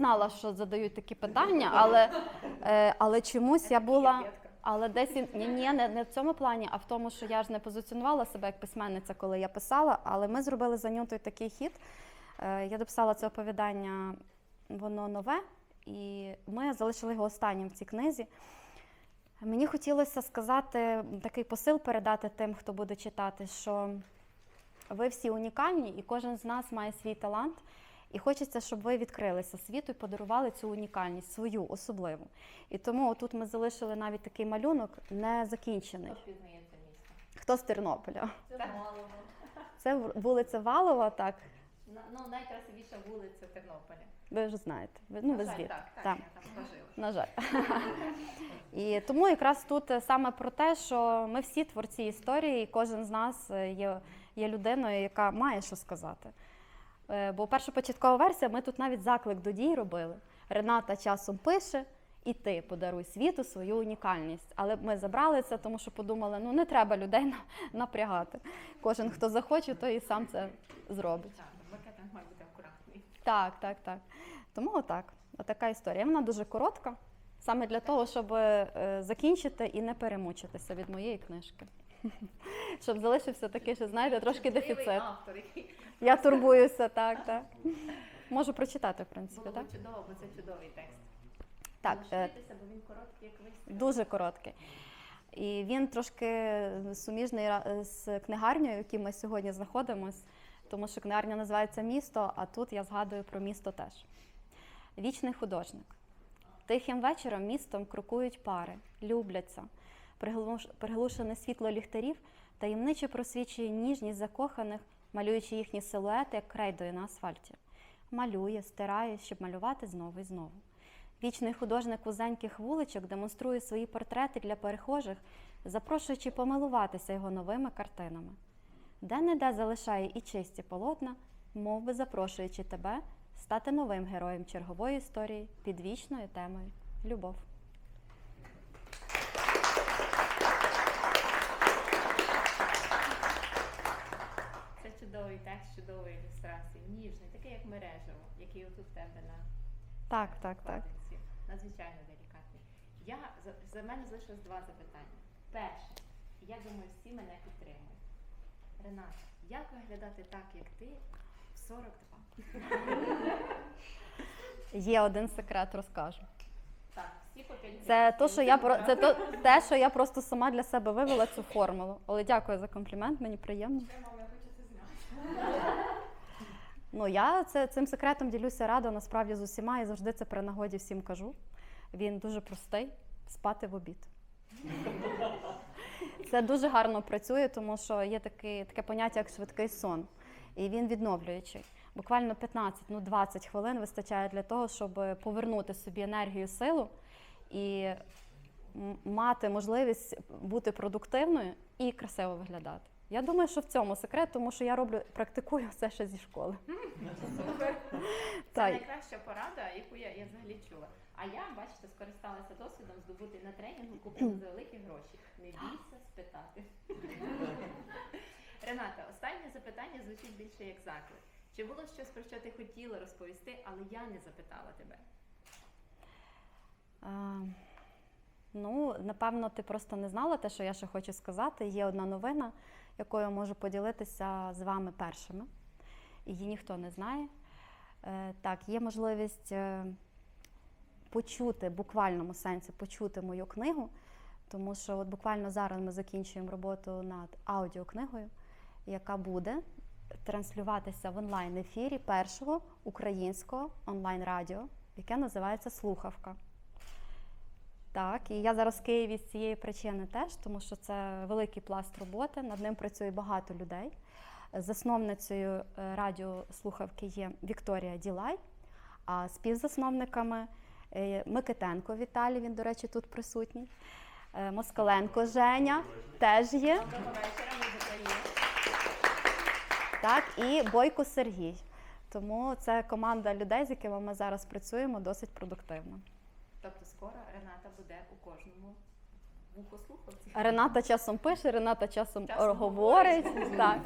знала, що задають такі питання, але, е, але чомусь я була. Але десь ні, ні, не, не в цьому плані, а в тому, що я ж не позиціонувала себе як письменниця, коли я писала. Але ми зробили за Нютою такий хід. Е, Я дописала це оповідання, воно нове, і ми залишили його останнім в цій книзі. Мені хотілося сказати, такий посил передати тим, хто буде читати, що ви всі унікальні, і кожен з нас має свій талант. І хочеться, щоб ви відкрилися світу і подарували цю унікальність, свою особливу. І тому тут ми залишили навіть такий малюнок незакінчений. Хто впізнає це місто? Хто з Тернополя? Це мало. Це вулиця Валова, так. На- Ну, найкрасивіша вулиця Тернополя. Ви вже знаєте. Ви, ну, ви На жаль, звідти. так, так, Так. я там пожила. На жаль. І тому якраз тут е, саме про те, що ми всі творці історії, і кожен з нас е, є, є людиною, яка має що сказати. Е, Бо першопочаткова версія, ми тут навіть заклик до дій робили. Рената часом пише, і ти подаруй світу свою унікальність. Але ми забрали це, тому що подумали, ну не треба людей напрягати. Кожен, хто захоче, той і сам це зробить. Так, маркетинг має бути акуратний. Так, так, так. Тому отак. Отака історія. Вона дуже коротка, саме для того, щоб е, закінчити і не перемучитися від моєї книжки. Щоб залишився такий, що знаєте, трошки дефіцит. автор, який Я турбуюся, так, так. Можу прочитати, в принципі, було так? б чудово, бо це чудовий текст. Так, е, бо він короткий, як вистріл. дуже короткий. І він трошки суміжний ра- з книгарнею, в якій ми сьогодні знаходимось, тому що книгарня називається місто, а тут я згадую про місто теж. Вічний художник. Тихим вечором містом крокують пари, любляться. Приглуш- Приглушене світло ліхтарів таємниче просвічує ніжність закоханих, малюючи їхні силуети, як крейдою на асфальті. Малює, стирає, щоб малювати знову і знову. Вічний художник вузеньких вуличок демонструє свої портрети для перехожих, запрошуючи помилуватися його новими картинами. Де-не-де залишає і чисті полотна, мов би запрошуючи тебе стати новим героєм чергової історії під вічною темою любов. Це чудовий текст, чудової ілюстрації, ніжний, такий як мережево, який отут в тебе на Так, так, так. Надзвичайно делікатний. Я за, за мене залишилось два запитання. Перше, я думаю, всі мене підтримують. Рената, як виглядати так, як ти в 42? Є один секрет, розкажу. Так, всі по 5 Це то, що я про це то те, що я просто сама для себе вивела цю формулу. Але дякую за комплімент, мені приємно. Мама, я хочу це знати. Ну я це цим секретом ділюся радо насправді з усіма і завжди це при нагоді всім кажу. Він дуже простий спати в обід. Це дуже гарно працює, тому що є таке, таке поняття, як швидкий сон, і він відновлюючий. Буквально 15, ну 20 хвилин вистачає для того, щоб повернути собі енергію, силу і мати можливість бути продуктивною і красиво виглядати. Я думаю, що в цьому секрет, тому що я роблю, практикую все ще зі школи. Супер. Це Так. найкраща порада, яку я, я взагалі чула. А я, бачите, скористалася досвідом здобути на тренінгу купити за великі гроші. Не бійся спитати. Рената, останнє запитання звучить більше як заклик. Чи було щось, про що ти хотіла розповісти, але я не запитала тебе? А, ну, напевно, ти просто не знала те, що я ще хочу сказати. Є одна новина, якою можу поділитися з вами першими. Її ніхто не знає. Е, так, є можливість е, почути, в буквальному сенсі почути мою книгу, тому що от буквально зараз ми закінчуємо роботу над аудіокнигою, яка буде транслюватися в онлайн-ефірі першого українського онлайн-радіо, яке називається Слухавка. Так, і я зараз в Києві з цієї причини теж, тому що це великий пласт роботи, над ним працює багато людей. Засновницею е, радіослухавки є Вікторія Ділай, а співзасновниками е, Микитенко Віталій, він, до речі, тут присутній. е, Москаленко Женя теж є. Доброго вечора. Так, і Бойко Сергій. Тому це команда людей, з якими ми зараз працюємо, досить продуктивно. Тобто скоро Рената буде у кожному вухослухавці. Рената часом пише, Рената часом, Часом говорить. Так.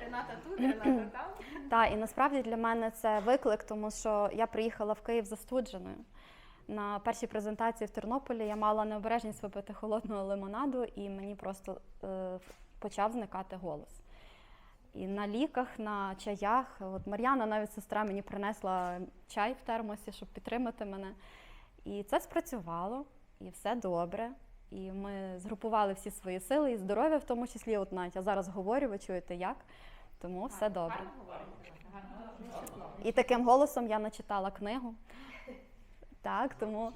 Рената, тут, Рената там. Та, і насправді для мене це виклик, тому що я приїхала в Київ застудженою. На першій презентації в Тернополі я мала необережність випити холодного лимонаду, і мені просто е, почав зникати голос. І на ліках, на чаях. От Мар'яна, навіть сестра, мені принесла чай в термосі, щоб підтримати мене. І це спрацювало, і все добре. І ми згрупували всі свої сили і здоров'я, в тому числі, от навіть я зараз говорю, ви чуєте як. Тому все добре. І таким голосом я начитала книгу. Так, тому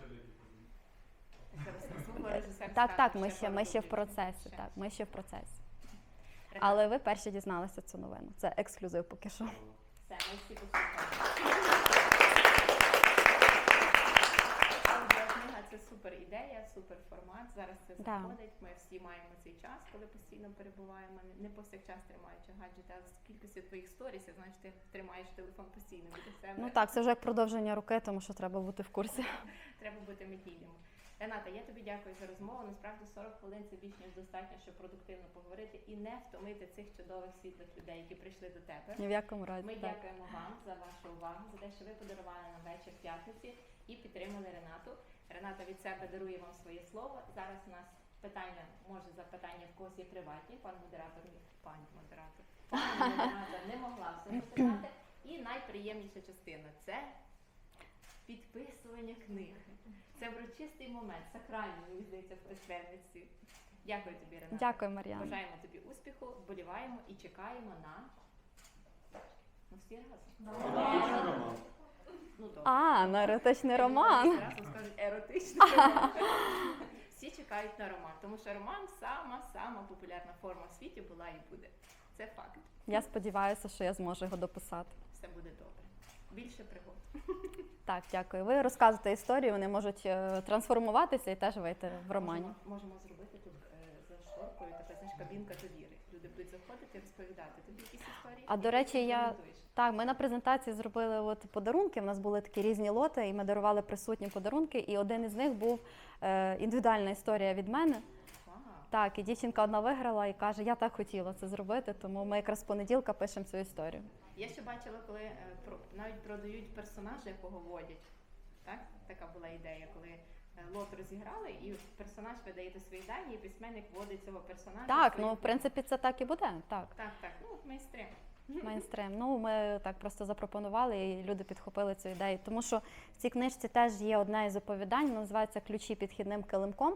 так, так, ми ще, ми ще в процесі. Так, ми ще в процесі. Але ви перші дізналися цю новину. Це ексклюзив поки що. Все, ми всі супер ідея, супер формат. Зараз це Да. Ми всі маємо цей час, коли постійно перебуваємо. Не- повсякчас тримаючи гаджети, а з кількості твоїх сторісів, знаєш, ти тримаєш телефон постійно біля себе. Ну так, це вже як продовження руки, тому що треба бути в курсі. Треба бути медійним. Рената, я тобі дякую за розмову. Насправді 40 хвилин це більш ніж достатньо, щоб продуктивно поговорити і не втомити цих чудових світлих людей, які прийшли до тебе. Ні в якому разі. Ми Так. дякуємо вам за вашу увагу, за те, що ви подарували нам вечір п'ятниці і підтримали Ренату. Рената від себе дарує вам своє слово. Зараз у нас питання, може запитання в когось є приватні. Пан модератор, пані модератор, пані модератор не могла все запитати. І найприємніша частина це підписування книги. Це врочистий момент, сакральний, мені здається, в письменниці. Дякую тобі, Рената. Дякую, Мар'яна. Бажаємо тобі успіху, вболіваємо і чекаємо на. Ну, всі разом. Ну, добре. А, на еротичний роман. всі разом скажуть еротичний роман. Всі чекають на роман, тому що роман сама сама популярна форма в світі була і буде. Це факт. Я сподіваюся, що я зможу його дописати. Все буде добре. Більше пригод. Так, дякую. Ви розказуєте історію, вони можуть е, трансформуватися і теж вийти в романі. Можемо, можемо зробити тут е, за шторкою така знаєш, кабінка довіри. Люди будуть заходити і розповідати. Тобі якісь історії. А, до речі, ти я-? Так, ми на презентації зробили от подарунки. У нас були такі різні лоти, і ми дарували присутні подарунки. І один із них був е, індивідуальна історія від мене. Так, і дівчинка одна виграла і каже, я так хотіла це зробити, тому ми якраз з понеділка пишемо цю історію. Я ще бачила, коли е, про навіть продають персонажа, якого водять. Так? Така була ідея, коли е, лот розіграли, і персонаж видає свої дані, і письменник вводить цього персонажа. Так, ну в принципі це так і буде. Так, Так, так. Ну, майстри. мейнстрим. Ну ми так просто запропонували, і люди підхопили цю ідею. Тому що в цій книжці теж є одне із оповідань, воно називається Ключі підхідним килимком,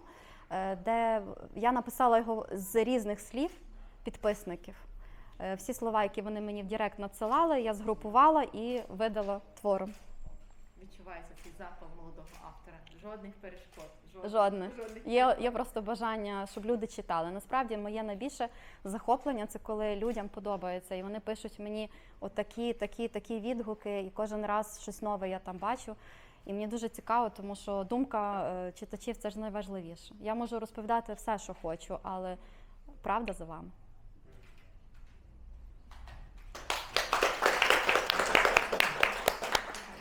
де я написала його з різних слів підписників. Е, Всі слова, які вони мені в Директ надсилали, я згрупувала і видала твором. Відчувається цей запал молодого автора. Жодних перешкод. Жодних. Жодних. Жодних Є, є просто бажання, щоб люди читали. Насправді, моє найбільше захоплення це коли людям подобається, і вони пишуть мені отакі, такі, такі відгуки, і кожен раз щось нове я там бачу. І мені дуже цікаво, тому що думка е, читачів це ж найважливіше. Я можу розповідати все, що хочу, але правда за вами.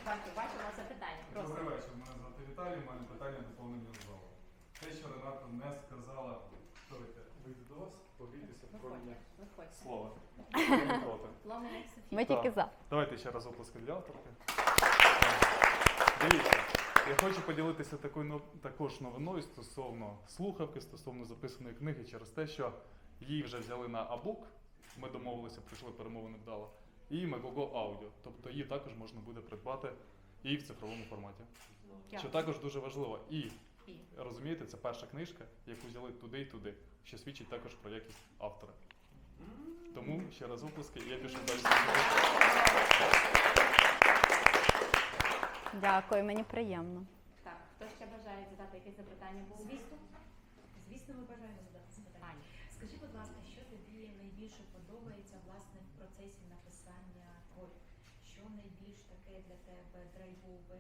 Бачу, бачимо запитання. Добрий вечір. Мене звати Віталій. У мене питання доповнення залу. Те, що Рената не сказала, давайте вийти до вас, повійтеся про мене слово. Ми тільки за. Давайте ще раз оплески для авторки. Дивіться, я хочу поділитися такою також новиною стосовно слухавки, стосовно записаної книги через те, що її вже взяли на Абук. Ми домовилися, прийшли перемовини вдало. І Megogo Audio. Тобто її також можна буде придбати і в цифровому форматі. Що також дуже важливо. І розумієте, це перша книжка, яку взяли туди і туди, що свідчить також про якість автора. Тому ще раз оплески, і я пішов далі. Дякую, мені приємно. Так, хто ще бажає задати якесь запитання? Звісно, звісно, ми бажаємо задати запитання. Скажи, будь ласка, що тобі найбільше подобається власне в процесі написання творів? Що найбільш таке для тебе драйвове,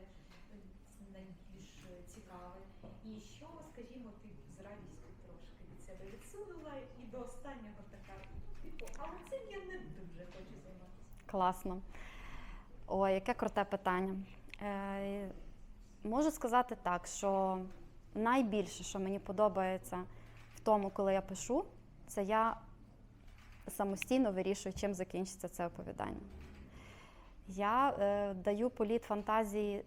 найбільш цікаве? І що, скажімо, ти з радістю трошки від себе відсунула і до останнього така, типу, але цим я не дуже хочу займатися. Класно. Ой, яке круте питання. Е, можу сказати так, що найбільше, що мені подобається в тому, коли я пишу, це я самостійно вирішую, чим закінчиться це оповідання. Я е, даю політ фантазії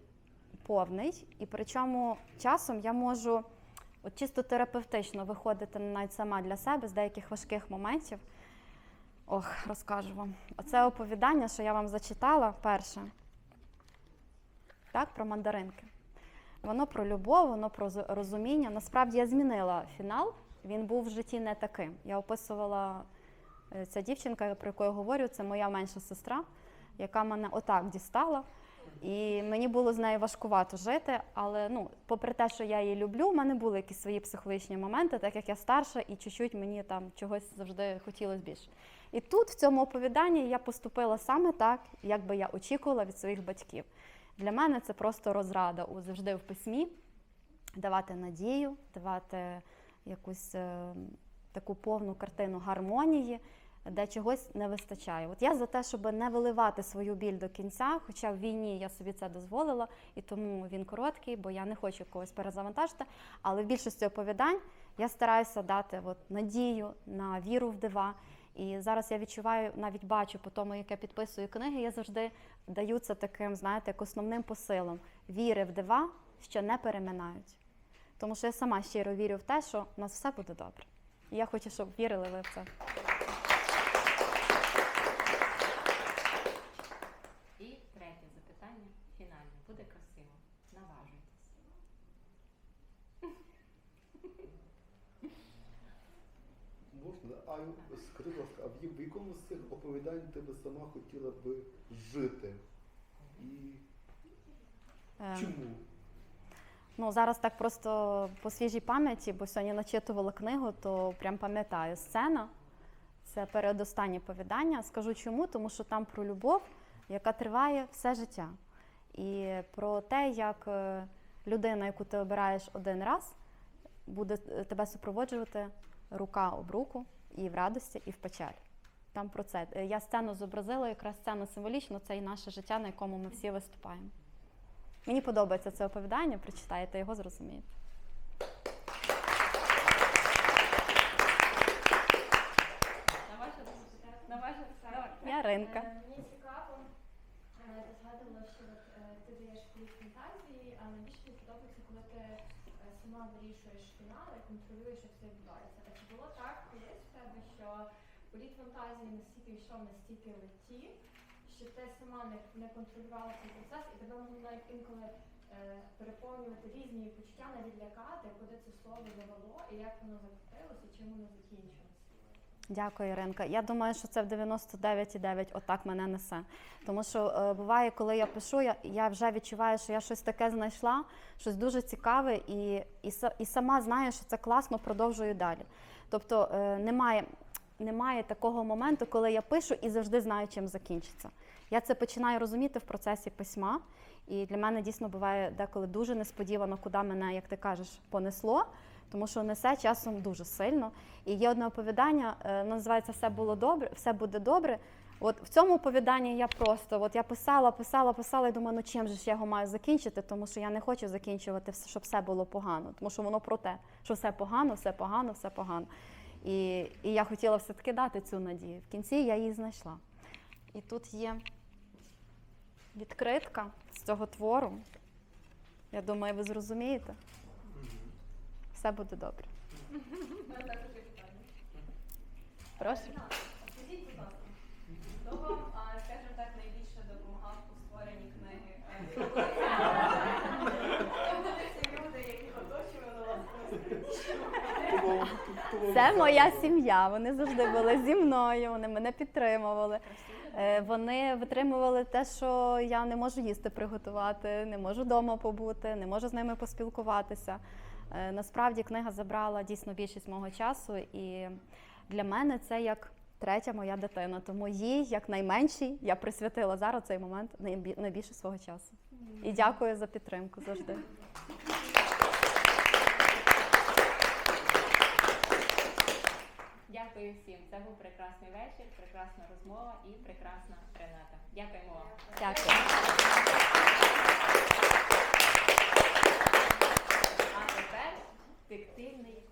повний, і причому часом я можу от чисто терапевтично виходити навіть сама для себе з деяких важких моментів. Ох, розкажу вам. Оце оповідання, що я вам зачитала перше, так, про мандаринки. Воно про любов, воно про розуміння. Насправді я змінила фінал. Він був в житті не таким. Я описувала е, ця дівчинка, про яку я говорю, це моя менша сестра, яка мене отак дістала. І мені було з нею важкувато жити, але ну, попри те, що я її люблю, в мене були якісь свої психологічні моменти, так як я старша, і чуть-чуть мені там чогось завжди хотілося більше. І тут, в цьому оповіданні, я поступила саме так, як би я очікувала від своїх батьків. Для мене це просто розрада завжди в письмі, давати надію, давати якусь е, таку повну картину гармонії, де чогось не вистачає. От я за те, щоб не виливати свою біль до кінця, хоча в війні я собі це дозволила, і тому він короткий, бо я не хочу когось перезавантажити. Але в більшості оповідань я стараюся дати от надію на віру в дива. І зараз я відчуваю, навіть бачу по тому, як я підписую книги, я завжди даю це таким, знаєте, як основним посилом віри в дива, що не переминають. Тому що я сама щиро вірю в те, що у нас все буде добре. І я хочу, щоб вірили ви в це. І третє запитання фінальне. Буде красиво. Наважуйтесь. Можна, а скажи, будь ласка, а в якому з цих оповідань ти би сама хотіла би жити? І Е, чому? Ну, зараз так просто по свіжій пам'яті, бо сьогодні начитувала книгу, то прям пам'ятаю сцена. Це передостаннє повідання. Скажу чому, тому що там про любов, яка триває все життя. І про те, як е, людина, яку ти обираєш один раз, буде е, тебе супроводжувати рука об руку і в радості, і в печалі. Там про це. Е, Я сцену зобразила, якраз сцену символічно, це і наше життя, на якому ми всі виступаємо. Мені подобається це оповідання, прочитаєте його, зрозумієте. На. Я Ринка. Е, Мені цікаво, е, ти згадувала, що е, ти даєш політ фантазії, а найбільше тобі подобається, коли ти е, сама вирішуєш фінал і контролюєш, як все відбувається. А чи було так в тебе, що політ фантазії настільки йшов, настільки летів, що ти сама не, не контролювала цей процес, і тебе могло навіть інколи е, переповнювати різні почуття, навіть лякати, куди це слово завело, і як воно закрутилося, чим воно закінчилося. Дякую, Іринка. Я думаю, що це в 99,9 отак мене несе. Тому що е, буває, коли я пишу, я, я вже відчуваю, що я щось таке знайшла, щось дуже цікаве, і, і, і сама знаю, що це класно, продовжую далі. Тобто е, немає, немає такого моменту, коли я пишу і завжди знаю, чим закінчиться. Я це починаю розуміти в процесі письма. І для мене дійсно буває деколи дуже несподівано, куди мене, як ти кажеш, понесло, тому що несе часом дуже сильно. І є одне оповідання, е, називається Все було добре, все буде добре. От в цьому оповіданні я просто от я писала, писала, писала і думаю, ну чим же ж я його маю закінчити, тому що я не хочу закінчувати, все, щоб все було погано, тому що воно про те, що все погано, все погано, все погано. І, і я хотіла все-таки дати цю надію. В кінці я її знайшла. І тут є відкритка з цього твору. Я думаю, ви зрозумієте. Все буде добре. Прошу. Скажіть, будь ласка, хто вам, скажімо так, найбільше допомагав у створенні книги? Е, Хто були ці люди, які оточували вас? Це моя сім'я. Вони завжди були зі мною, вони мене підтримували. Е, Вони витримували те, що я не можу їсти приготувати, не можу вдома побути, не можу з ними поспілкуватися. Е, Насправді книга забрала дійсно більшість мого часу, і для мене це як третя моя дитина. Тому їй, як найменшій, я присвятила зараз цей момент найбі- найбільше свого часу. І дякую за підтримку завжди. Дякую всім. Це був прекрасний вечір, прекрасна розмова і прекрасна Рената. Дякуємо вам. Дякую. Фіктивний